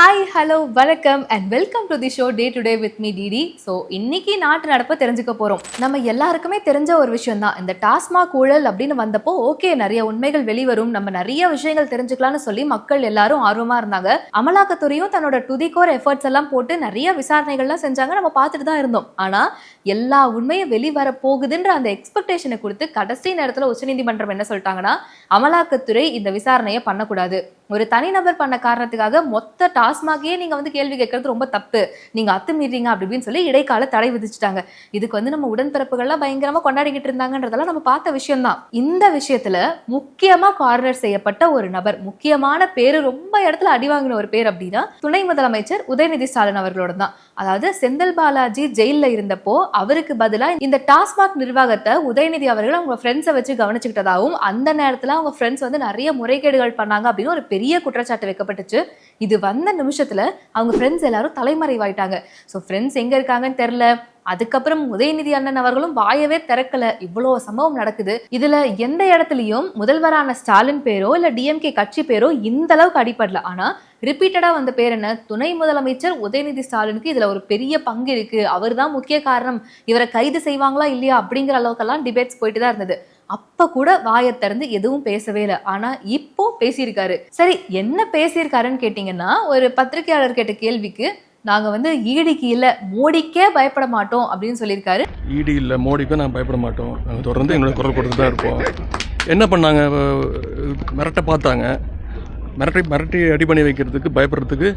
Hi hello வணக்கம் and welcome to the show day to day with me D D இன்னைக்கு நாட்டு நடப்பை தெரிஞ்சுக்க போகிறோம் நம்ம எல்லாருக்குமே தெரிஞ்ச ஒரு விஷயம் தான். இந்த டாஸ்மாக் ஊழல் அப்படின்னு வந்தப்போ ஓகே நிறைய உண்மைகள் வெளிவரும். நம்ம நிறைய விஷயங்கள் தெரிஞ்சுக்கலாம்னு சொல்லி மக்கள் எல்லாரும் ஆர்வமாக இருந்தாங்க. அமலாக்கத்துறையும் தன்னோட டுதிகோர் எஃபர்ட்ஸ் எல்லாம் போட்டு நிறைய விசாரணைகள்லாம் செஞ்சாங்க. நம்ம பார்த்துட்டு தான் இருந்தோம். ஆனால் எல்லா உண்மையும் வெளிவர போகுதுன்ற அந்த எக்ஸ்பெக்டேஷனை கொடுத்து கடைசி நேரத்தில் உச்சநீதிமன்றம் என்ன சொல்லிட்டாங்கன்னா அமலாக்கத்துறை இந்த விசாரணையை பண்ணக்கூடாது. ஒரு தனிநபர் பண்ண காரணத்துக்காக மொத்த டாஸ்மாகே நீங்க வந்து கேள்வி கேட்கறது ரொம்ப தப்பு. நீங்க அத்துமீறீங்க அப்படின்னு சொல்லி இடைக்கால தடை விதிச்சுட்டாங்க. இதுக்கு வந்து நம்ம உடன்பிறப்புகள்லாம் பயங்கரமா கொண்டாடிக்கிட்டு இருந்தாங்கன்றதெல்லாம் நம்ம பார்த்த விஷயம் தான் இந்த விஷயத்துல முக்கியமா கார்னர் செய்யப்பட்ட ஒரு நபர் முக்கியமான பேரு ரொம்ப இடத்துல அடி வாங்கின ஒரு பேர் அப்படின்னா துணை முதலமைச்சர் உதயநிதி ஸ்டாலின் அவர்களோட தான் அதாவது செந்தில் பாலாஜி ஜெயிலில் இருந்தப்போ அவருக்கு பதிலா இந்த டாஸ்மாக் நிர்வாகத்தை உதயநிதி அவர்கள் அவங்க ஃப்ரெண்ட்ஸை வச்சு கவனிச்சுக்கிட்டதாகவும் அந்த நேரத்துல அவங்க ஃப்ரெண்ட்ஸ் வந்து நிறைய முறைகேடுகள் பண்ணாங்க அப்படின்னு ஒரு பெரிய பெரிய குற்றச்சாட்டு வைக்கப்பட்டுச்சு. இது வந்த நிமிஷத்துல அவங்க ஃப்ரெண்ட்ஸ் எல்லாரும் தலைமறைவாயிட்டாங்க. ஸோ ஃப்ரெண்ட்ஸ் எங்க இருக்காங்கன்னு தெரியல. அதுக்கப்புறம் உதயநிதி அண்ணன் அவர்களும் வாயவே திறக்கல. இவ்வளோ சம்பவம் நடக்குது. இதுல எந்த இடத்துலயும் முதல்வரான ஸ்டாலின் பேரோ இல்ல டிஎம்கே கட்சி பேரோ இந்த அளவுக்கு அடிப்படல ஆனா ரிப்பீட்டடா வந்த பேர் என்ன? துணை முதலமைச்சர் உதயநிதி ஸ்டாலினுக்கு இதுல ஒரு பெரிய பங்கு இருக்கு. அவர் தான் முக்கிய காரணம். இவரை கைது செய்வாங்களா இல்லையா அப்படிங்கிற அளவுக்கெல்லாம் டிபேட்ஸ் போயிட்டு தான் இருந்தது. அப்போ கூட வாயை திறந்து எதுவும் பேசவே இல்லை. ஆனால் இப்போ பேசியிருக்காரு. சரி என்ன பேசியிருக்காருன்னு கேட்டிங்கன்னா ஒரு பத்திரிகையாளர் கேட்ட கேள்விக்கு நாங்கள் வந்து ஈடிக்கு இல்லை மோடிக்கே பயப்பட மாட்டோம் அப்படின்னு சொல்லியிருக்காரு. ஈடி இல்லை மோடிக்கும் நாங்கள் பயப்பட மாட்டோம். நாங்கள் தொடர்ந்து எங்களோட குரல் கொடுத்து தான் இருப்போம். என்ன பண்ணாங்க? மிரட்ட பார்த்தாங்க. மிரட்டி மிரட்டி அடி பண்ணி வைக்கிறதுக்கு பயப்படுறதுக்கு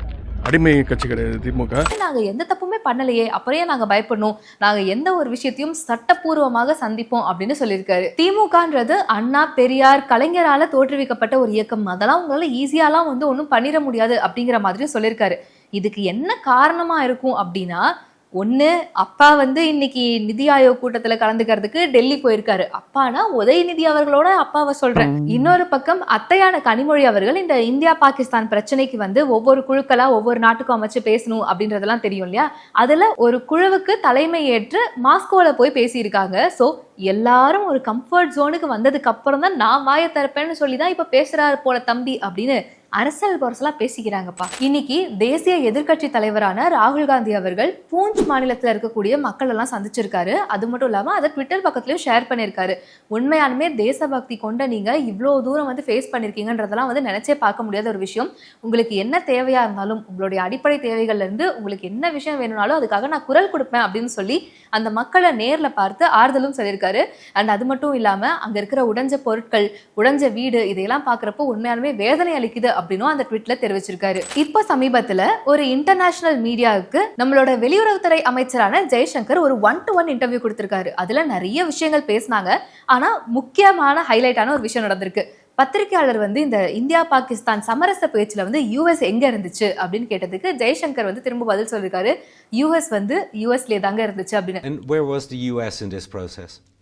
அடிமை கட்சி கிடையாது திமுக. நாங்கள் எந்த தப்புமே பண்ணலையே அப்புறம் நாங்கள் பயப்படணும். நாங்கள் எந்த ஒரு விஷயத்தையும் சட்டப்பூர்வமாக சந்திப்போம் அப்படின்னு சொல்லியிருக்காரு. திமுகன்றது அண்ணா பெரியார் கலைஞரால தோற்றுவிக்கப்பட்ட ஒரு இயக்கம். அதெல்லாம் உங்களால் ஈஸியாலாம் வந்து ஒன்றும் பண்ணிட முடியாது அப்படிங்கிற மாதிரியும் சொல்லியிருக்காரு. இதுக்கு என்ன காரணமாக இருக்கும் அப்படின்னா ஒண்ணு அப்பா வந்து இன்னைக்கு நிதி ஆயோக் கூட்டத்துல கலந்துக்கிறதுக்கு டெல்லி போயிருக்காரு. அப்பானா உதயநிதி அவர்களோட அப்பாவை சொல்றேன். இன்னொரு பக்கம் அத்தையான கனிமொழி அவர்கள் இந்த இந்தியா பாகிஸ்தான் பிரச்சனைக்கு வந்து ஒவ்வொரு குழுக்களா ஒவ்வொரு நாட்டுக்கும் அமைச்சு பேசணும் அப்படின்றதெல்லாம் தெரியும் இல்லையா? அதுல ஒரு குழுவுக்கு தலைமை ஏற்று மாஸ்கோல போய் பேசியிருக்காங்க. சோ எல்லாரும் ஒரு கம்ஃபர்ட் ஜோனுக்கு வந்ததுக்கு அப்புறம் தான் நான் வாயை திறப்பேன்னு சொல்லி தான் இப்ப பேசுறாரு போல தம்பி அப்படின்னு அரசியல் பொரசலா பேசிக்கிறாங்கப்பா. இன்னைக்கு தேசிய எதிர்க்கட்சி தலைவரான ராகுல் காந்தி அவர்கள் பூஞ்ச் மாநிலத்துல இருக்கக்கூடிய மக்கள் எல்லாம் சந்திச்சிருக்காரு. அது மட்டும் இல்லாம அதை ட்விட்டர் பக்கத்துலயும் ஷேர் பண்ணியிருக்காரு உண்மையாலுமே தேசபக்தி கொண்ட நீங்க இவ்வளோ தூரம் வந்து ஃபேஸ் பண்ணிருக்கீங்கன்றதெல்லாம் வந்து நினைச்சே பார்க்க முடியாத ஒரு விஷயம். உங்களுக்கு என்ன தேவையா இருந்தாலும் உங்களுடைய அடிப்படை தேவைகள்ல இருந்து உங்களுக்கு என்ன விஷயம் வேணும்னாலும் அதுக்காக நான் குரல் கொடுப்பேன் அப்படின்னு சொல்லி அந்த மக்களை நேர்ல பார்த்து ஆறுதலும் சொல்லியிருக்காரு. அண்ட் அது மட்டும் இல்லாம அங்க இருக்கிற உடைஞ்ச பொருட்கள் உடைஞ்ச வீடு இதையெல்லாம் பாக்குறப்போ உண்மையாலுமே வேதனை அளிக்குது அப்படின்னும் அந்த ட்வீட்ல தெரிவிச்சிருக்காரு. இப்போ சமீபத்துல ஒரு இன்டர்நேஷனல் மீடியாவுக்கு நம்மளோட வெளியுறவுத்துறை அமைச்சரான ஜெய்சங்கர் ஒரு ஒன் டு ஒன் இன்டர்வியூ கொடுத்திருக்காரு. அதுல நிறைய விஷயங்கள் பேசினாங்க. ஆனா முக்கியமான ஹைலைட்டான ஒரு விஷயம் நடந்திருக்கு. பத்திரிகையாளர் வந்து இந்த இந்தியா பாகிஸ்தான் சமரச பேச்சுல வந்து யூஎஸ் எங்க இருந்துச்சு அப்படின்னு கேட்டதுக்கு ஜெய்சங்கர் வந்து திரும்ப பதில் சொல்லிருக்காரு. யூஎஸ் வந்து யூஎஸ்லயே தாங்க இருந்துச்சு அப்படின்னு.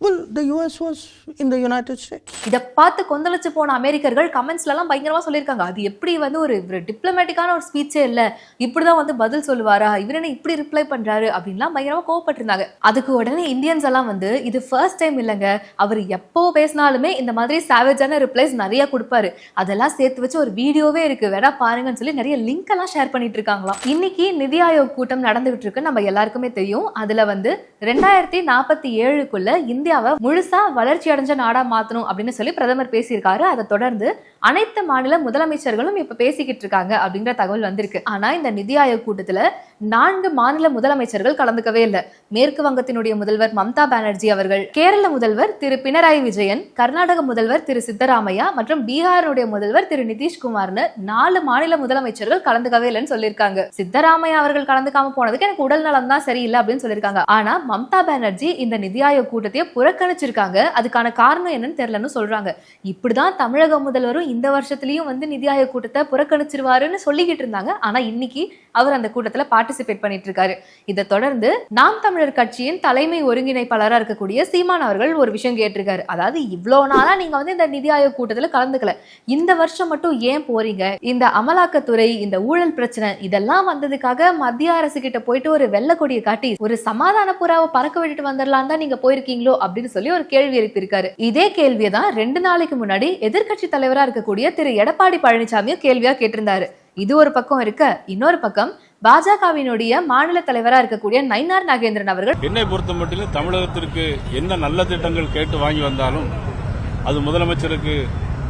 Well the US was in the united process? இதை பார்த்து கொந்தளிச்சு போன அமெரிக்கர்கள் கமெண்ட்ஸ்லலாம் பயங்கரமாக சொல்லியிருக்காங்க. அது எப்படி வந்து ஒரு டிப்ளமேட்டிக்கான ஒரு ஸ்பீச்சே இல்லை இப்படி தான் வந்து பதில் சொல்லுவாரா இவர் என்ன இப்படி ரிப்ளை பண்ணுறாரு அப்படின்லாம் பயங்கரமாக கோவப்பட்டிருந்தாங்க. அதுக்கு உடனே இந்தியன்ஸ் எல்லாம் வந்து இது ஃபர்ஸ்ட் டைம் இல்லைங்க அவர் எப்போ பேசினாலுமே இந்த மாதிரி சாவேஜான ரிப்ளைஸ் நிறைய கொடுப்பாரு. அதெல்லாம் சேர்த்து வச்சு ஒரு வீடியோவே இருக்கு வேணா பாருங்கன்னு சொல்லி நிறைய லிங்க் எல்லாம் ஷேர் பண்ணிட்டு இருக்காங்களாம். இன்னைக்கு நிதி ஆயோக் கூட்டம் நடந்துகிட்டு இருக்கு நம்ம எல்லாருக்குமே தெரியும். அதுல வந்து ரெண்டாயிரத்தி நாற்பத்தி ஏழுக்குள்ள இந்தியாவை முழுசா வளர்ச்சி அடைஞ்ச நாடா மாத்தணும் அப்படின்னு சொல்லி பிரதமர் பேசியிருக்காரு. அதை தொடர்ந்து அனைத்து மாநில முதலமைச்சர்களும் இப்ப பேசிக்கிட்டு இருக்காங்க அப்படிங்கிற தகவல் வந்திருக்கு. ஆனா இந்த நிதி ஆயோக் கூட்டத்துல நான்கு மாநில முதலமைச்சர்கள் கலந்துக்கவே இல்லை. மேற்கு வங்கத்தினுடைய முதல்வர் மம்தா பானர்ஜி அவர்கள் கேரள முதல்வர் திரு பினராயி விஜயன் கர்நாடக முதல்வர் திரு சித்தராமையா மற்றும் பீகாருடைய முதல்வர் திரு நிதிஷ்குமார்னு நாலு மாநில முதலமைச்சர்கள் கலந்துக்கவே இல்லைன்னு சொல்லியிருக்காங்க. சித்தராமையா அவர்கள் கலந்துக்காம போனதுக்கு எனக்கு உடல் நலம் தான் சரியில்லை அப்படின்னு சொல்லியிருக்காங்க. ஆனா மம்தா பானர்ஜி இந்த நிதி ஆயோக் கூட்டத்தையே புறக்கணிச்சிருக்காங்க. அதுக்கான காரணம் என்னன்னு தெரியலன்னு சொல்றாங்க. இப்படிதான் தமிழக முதல்வரும் இந்த வருஷத்துலயும் வந்து நிதி ஆயோக் கூட்டத்தை புறக்கணிச்சிருவாருன்னு சொல்லிக்கிட்டு இருந்தாங்க. ஆனா இன்னைக்கு அவர் அந்த கூட்டத்துல பார்ட்டிசிபேட் பண்ணிட்டு இருக்காரு. இதை தொடர்ந்து நாம் தமிழர் கட்சியின் தலைமை ஒருங்கிணைப்பாளராக இருக்கக்கூடிய சீமான் அவர்கள் ஒரு விஷயம் கேட்டிருக்காரு. அதாவது இவ்வளோ நாளா நீங்க வந்து இந்த நிதி ஆயோக் கூட்டத்துல கலந்துக்கல. இந்த வருஷம் மட்டும் ஏன் போறீங்க? இந்த அமலாக்கத்துறை இந்த ஊழல் பிரச்சனை இதெல்லாம் வந்ததுக்காக மத்திய அரசு கிட்ட போயிட்டு ஒரு வெள்ளை கொடியை காட்டி ஒரு சமாதான புறாவை பறக்க விட்டுட்டு வந்துடலாம் தான் நீங்க போயிருக்கீங்களோ அப்படின்னு சொல்லி ஒரு கேள்வி எழுப்பியிருக்காரு. இதே கேள்வியை தான் ரெண்டு நாளைக்கு முன்னாடி எதிர்க்கட்சி தலைவரா இருக்கக்கூடிய திரு எடப்பாடி பழனிசாமியும் கேள்வியா கேட்டிருந்தாரு. இது ஒரு பக்கம் இருக்க இன்னொரு பக்கம் பாஜகவினுடைய மாநில தலைவரா இருக்கக்கூடிய நயினார் நாகேந்திரன் அவர்கள் என்னை பொறுத்த மட்டும் தமிழகத்திற்கு என்ன நல்ல திட்டங்கள் கேட்டு வாங்கி வந்தாலும் அது முதலமைச்சருக்கு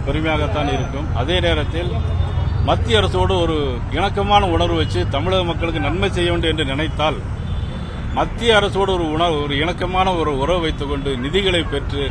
பெருமையாகத்தான் இருக்கும். அதே நேரத்தில் மத்திய அரசோடு ஒரு இணக்கமான உணர்வு வச்சு தமிழக மக்களுக்கு நன்மை செய்ய வேண்டும் என்று நினைத்தால் மத்திய அரசோடு ஒரு உணர்வு ஒரு இணக்கமான ஒரு உறவு வைத்துக்கொண்டு நிதிகளை பெற்று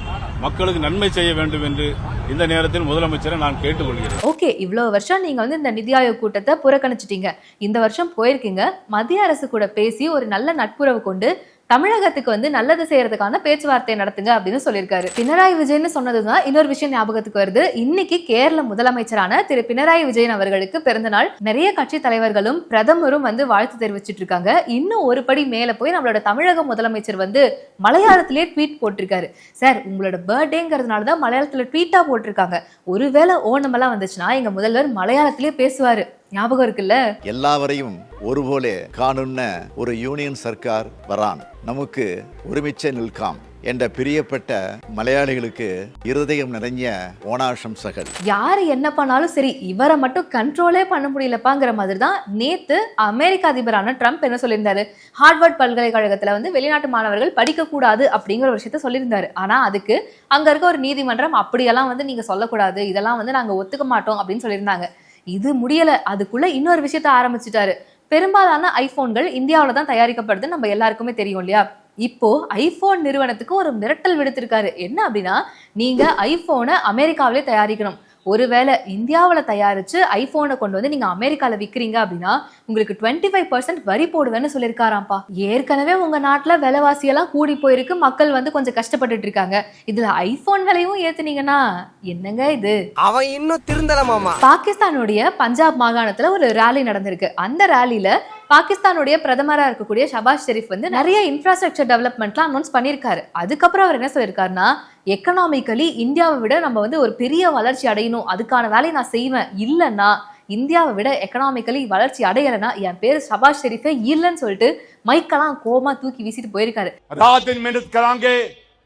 மக்களுக்கு நன்மை செய்ய வேண்டும் என்று இந்த நேரத்தில் முதலமைச்சரை நான் கேட்டுக்கொள்கிறேன். ஓகே இவ்வளவு வருஷம் நீங்க வந்து இந்த நிதி ஆயோக் கூட்டத்தை புறக்கணிச்சிட்டீங்க. இந்த வருஷம் போயிருக்கீங்க. மத்திய அரசு கூட பேசி ஒரு நல்ல நட்புறவு கொண்டு தமிழகத்துக்கு வந்து நல்லது செய்யறதுக்கான பேச்சுவார்த்தை நடத்துங்க அப்படின்னு சொல்லியிருக்காரு. பினராயி விஜயன் சொன்னதுதான் இன்னொரு விஷயம் ஞாபகத்துக்கு வருது. இன்னைக்கு கேரள முதலமைச்சரான திரு பினராயி விஜயன் அவர்களுக்கு பிறந்த நாள் நிறைய கட்சி தலைவர்களும் பிரதமரும் வந்து வாழ்த்து தெரிவிச்சிட்டு இருக்காங்க. இன்னும் ஒரு படி மேல போய் நம்மளோட தமிழக முதலமைச்சர் வந்து மலையாளத்திலே ட்வீட் போட்டிருக்காரு. சார் உங்களோட பர்த்டேங்கிறதுனால தான் மலையாளத்துல ட்வீட்டா போட்டிருக்காங்க. ஒருவேளை ஓணமெல்லாம் வந்துச்சுன்னா எங்க முதல்வர் மலையாளத்திலே பேசுவாரு. ஞாபகம் இருக்குல்ல? எல்லாவரையும் ஒருபோல காணும்ன ஒரு யூனியன் சர்க்கார் வரான். நமக்கு ஒருமிச்ச நிற்காம் என்ற பிரியப்பட்ட மலையாளிகளுக்கு இருதயம் நிறைஞ்ச ஓனாஷம் சகல். யாரு என்ன பண்ணாலும் சரி இவரை மட்டும் கண்ட்ரோலே பண்ண முடியலப்பாங்கிற மாதிரி தான் நேத்து அமெரிக்க அதிபரான ட்ரம்ப் என்ன சொல்லியிருந்தாரு? ஹார்வர்ட் பல்கலைக்கழகத்துல வந்து வெளிநாட்டு மாணவர்கள் படிக்கக்கூடாது அப்படிங்கிற ஒரு விஷயத்த சொல்லியிருந்தாரு. ஆனா அதுக்கு அங்க இருக்க ஒரு நீதிமன்றம் அப்படியெல்லாம் வந்து நீங்க சொல்லக்கூடாது இதெல்லாம் வந்து நாங்க ஒத்துக்க மாட்டோம் அப்படின்னு சொல்லியிருந்தாங்க. இது முடியல. அதுக்குள்ள இன்னொரு விஷயத்த ஆரம்பிச்சிட்டாரு. பெரும்பாலான ஐபோன்கள் இந்தியாவில தான் தயாரிக்கப்படுது நம்ம எல்லாருக்குமே தெரியும் இல்லையா? இப்போ ஐபோன் நிறுவனத்துக்கு ஒரு மிரட்டல் விடுத்திருக்காரு. என்ன அப்படின்னா நீங்க ஐபோனை அமெரிக்காவிலே தயாரிக்கணும். ஒருவேளை இந்தியாவில் தயாரிச்சு ஐபோனை கொண்டு வந்து நீங்க அமெரிக்கால விற்கிறீங்க அப்படின்னா உங்களுக்கு டுவெண்ட்டி ஃபைவ் பர்சன்ட் வரி போடுவேன்னு சொல்லியிருக்காராம்ப்பா. ஏற்கனவே உங்க நாட்டுல விலைவாசியெல்லாம் கூடி போயிருக்கு. மக்கள் வந்து கொஞ்சம் கஷ்டப்பட்டுட்டு இருக்காங்க. இதுல ஐபோன் விலையும் ஏத்துனீங்கன்னா என்னங்க இது? அவன் இன்னும் திருந்தல மாமா. பாகிஸ்தானுடைய பஞ்சாப் மாகாணத்துல ஒரு ரேலி நடந்திருக்கு. அந்த ரேலில பாகிஸ்தானுடைய பிரதமரா இருக்கக்கூடிய ஷபாஸ் ஷெரீப் வந்து நிறைய இன்ஃப்ராஸ்ட்ரக்சர் டெவலப்மெண்ட்லாம் அனௌன்ஸ் பண்ணியிருக்காரு அதுக்கப்புறம் அவர் என்ன சொல்லியிருக்காருன்னா எக்கனாமிக்கலி இந்தியாவை விட நம்ம வந்து ஒரு பெரிய வளர்ச்சி அடையணும் அதுக்கான வேலையை நான் செய்வேன் இல்லைன்னா இந்தியாவை விட எக்கனாமிக்கலி வளர்ச்சி அடையலைன்னா என் பேர் ஷபாஸ் ஷெரீஃபே இல்லைன்னு சொல்லிட்டு மைக்கெல்லாம் கோமா தூக்கி வீசிட்டு போயிருக்காரு रात दिन मेहनत करांगे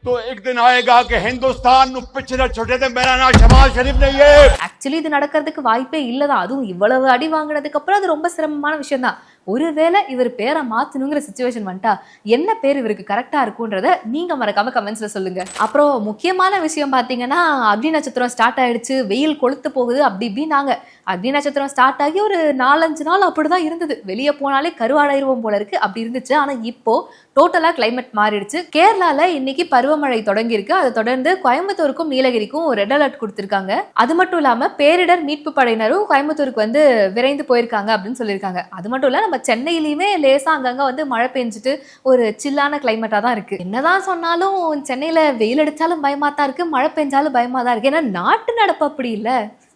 तो एक दिन आएगा कि हिंदुस्तान नु पिछड़े छोटे थे मेरा नाम शबाज शरीफ नहीं है ஆக்சுவலி இது நடக்கிறதுக்கு வாய்ப்பே இல்லதான் அதுவும் இவ்வளவு அடி வாங்கினதுக்கு அப்புறம் அது ரொம்ப சிரமமான விஷயம் தான் ஒருவேளை இவர் பேரை மாத்தணுங்கிற சுச்சுவேஷன் வந்துட்டா என்ன பேர் இவருக்கு கரெக்டா இருக்கும்ன்றத நீங்க மறக்காம கமெண்ட்ஸ்ல சொல்லுங்க. அப்புறம் முக்கியமான விஷயம் பாத்தீங்கன்னா அக்னி நட்சத்திரம் ஸ்டார்ட் ஆயிடுச்சு வெயில் கொளுத்து போகுது அப்படி இப்படின்னாங்க. அக்னி நட்சத்திரம் ஸ்டார்ட் ஆகி ஒரு நாலஞ்சு நாள் அப்படிதான் இருந்தது. வெளியே போனாலே கருவாடாயிருவோம் போல இருக்கு அப்படி இருந்துச்சு. ஆனா இப்போ டோட்டலா கிளைமேட் மாறிடுச்சு. கேரளால இன்னைக்கு பருவமழை தொடங்கியிருக்கு. அதை தொடர்ந்து கோயம்புத்தூருக்கும் நீலகிரிக்கும் ஒரு ரெட் அலர்ட் கொடுத்திருக்காங்க. அது மட்டும் இல்லாம பேரிடர் மீட்பு படையினரும் கோயம்புத்தூருக்கு வந்து விரைந்து போயிருக்காங்க அப்படின்னு சொல்லியிருக்காங்க. அது மட்டும் இல்ல நம்ம சென்னையிலயுமே லேசா அங்கங்க வந்து மழை பெஞ்சிட்டு ஒரு சில்லான கிளைமேட்டா தான் இருக்கு. என்னதான் சொன்னாலும் சென்னையில வெயில் அடிச்சாலும் பயமா தான் இருக்கு மழை பெஞ்சாலும் பயமா தான் இருக்கு. ஏன்னா நாட்டு நடப்பு அப்படி இல்ல.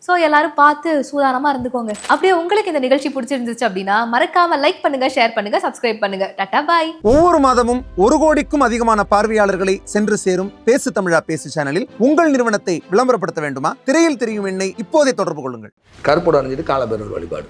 ஸோ எல்லாரும் பார்த்து சூதானமா இருந்துக்கோங்க. அப்படியே உங்களுக்கு இந்த நிகழ்ச்சி பிடிச்சிருந்துச்சு அப்படின்னா மறக்காம லைக் பண்ணுங்க ஷேர் பண்ணுங்க சப்ஸ்கிரைப் பண்ணுங்க. டாடா பாய். ஒவ்வொரு மாதமும் ஒரு கோடிக்கும் அதிகமான பார்வையாளர்களை சென்று சேரும் பேசு தமிழா பேசு சேனலில் உங்கள் நிறுவனத்தை விளம்பரப்படுத்த வேண்டுமா? திரையில் தெரியும் எண்ணை இப்போதே தொடர்பு கொள்ளுங்கள். கருப்போட அணிஞ்சிட்டு காலபேரர் வழிபாடு.